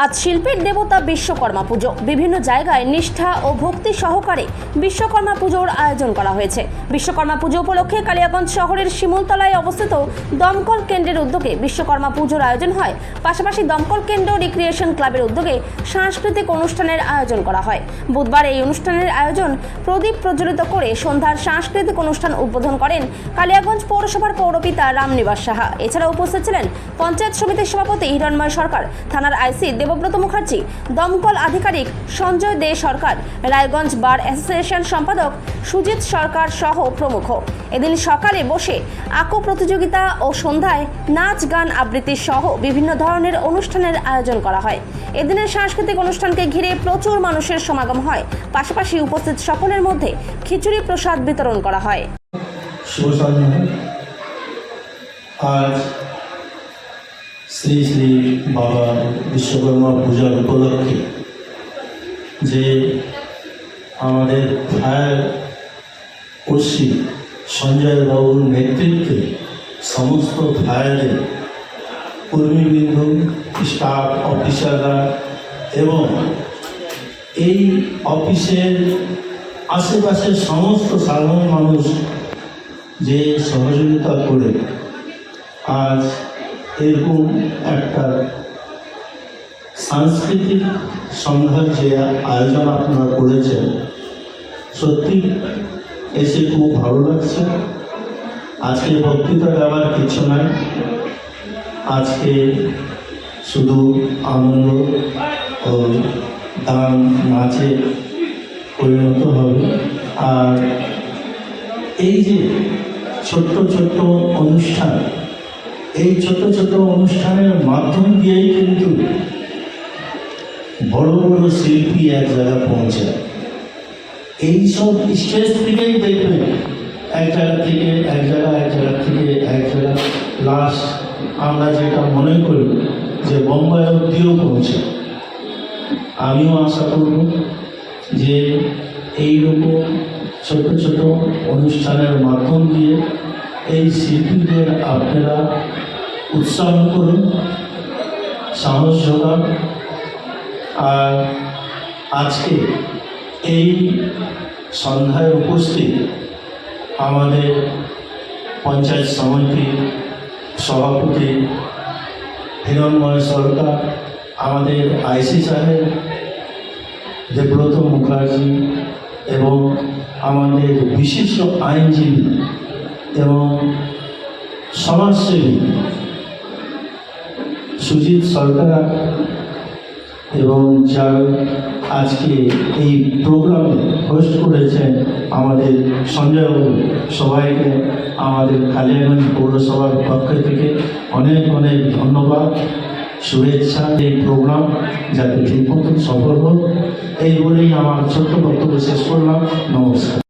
আজ শিল্পের দেবতা বিশ্বকর্মা পুজো। বিভিন্ন জায়গায় নিষ্ঠা ও ভক্তি সহকারে বিশ্বকর্মা পুজোর আয়োজন করা হয়েছে। বিশ্বকর্মা পুজো উপলক্ষে কালিয়াগঞ্জ শহরের শিমুলতলায় অবস্থিত দমকল কেন্দ্রের উদ্যোগে বিশ্বকর্মা পুজোর আয়োজন হয়। পাশাপাশি দমকল কেন্দ্র রিক্রিয়েশন ক্লাবের উদ্যোগে সাংস্কৃতিক অনুষ্ঠানের আয়োজন করা হয়। বুধবার এই অনুষ্ঠানের আয়োজন প্রদীপ প্রজ্বলিত করে সন্ধ্যার সাংস্কৃতিক অনুষ্ঠান উদ্বোধন করেন কালিয়াগঞ্জ পৌরসভার পৌরপিতা রামনিবাস সাহা। এছাড়া উপস্থিত ছিলেন পঞ্চায়েত সমিতির সভাপতি হিরণময় সরকার, থানার আইসি দেবব্রত মুখার্জি, দমকল আধিকারিক সঞ্জয় দে সরকার, রায়গঞ্জ বার অ্যাসোসিয়েশন সম্পাদক সুজিত সরকার সহ প্রমুখ। এদিন সকালে বসে আঁকো প্রতিযোগিতা ও সন্ধ্যায় নাচ, গান আবৃত্তি সহ বিভিন্ন ধরনের অনুষ্ঠানের আয়োজন করা হয়। এদিনের সাংস্কৃতিক অনুষ্ঠানকে ঘিরে প্রচুর মানুষের সমাগম হয়। পাশাপাশি উপস্থিত সকলের মধ্যে খিচুড়ি প্রসাদ বিতরণ করা হয়। শ্রী শ্রী বাবা বিশ্বকর্মা পূজার উপলক্ষে যে আমাদের ফায়ার ওসি সঞ্জয় বাবুর নেতৃত্বে সমস্ত ফায়ারের কর্মীবৃন্দ স্টাফ অফিসাররা এবং এই অফিসের আশেপাশের সমস্ত সাধারণ মানুষ যে সহযোগিতা করে আজ এরকম একটা সাংস্কৃতিক সন্ধ্যার যে আয়োজন আপনারা করেছেন, সত্যি এসে খুব ভালো লাগছে। আজকে বক্তৃতা দেওয়ার কিছু নাই। আজকে শুধু আনন্দ ও গান নাচে পরিণত হবে। আর এই যে ছোট্ট ছোট্ট অনুষ্ঠান এই ছোট ছোট অনুষ্ঠানের মাধ্যম দিয়েই কিন্তু বড় বড় শিল্পী এক জায়গায় পৌঁছায় এই সব স্টেজ থেকেই দেখবেন এক জায়গা থেকে এক জায়গা এক জায়গা থেকে এক জায়গা। লাস্ট আমরা যেটা মনে করি যে বোম্বাই অব্দিও পৌঁছে। আমিও আশা করব যে এইরকম ছোট ছোট অনুষ্ঠানের মাধ্যম দিয়ে এই শিল্পীদের আপনারা উৎসাহ করুন সাহস যোগান আর আজকে এই সন্ধ্যায় উপস্থিত আমাদের পঞ্চায়েত সমিতির সভাপতি হিরণময় সরকার, আমাদের আইসি সাহেব, দেবব্রত মুখার্জি এবং আমাদের বিশিষ্ট আইনজীবী এবং সমাজসেবী সুজিত সরকার এবং যার আজকে এই প্রোগ্রামে হোস্ট করেছেন আমাদের সঞ্জয় বাবু সবাইকে আমাদের কালিয়াগঞ্জ পৌরসভার পক্ষ থেকে অনেক অনেক ধন্যবাদ, শুভেচ্ছা। এই প্রোগ্রাম যাতে ঠিক মতন সফল হোক। এই বলেই আমার ছোট্ট বক্তব্য শেষ করলাম। নমস্কার।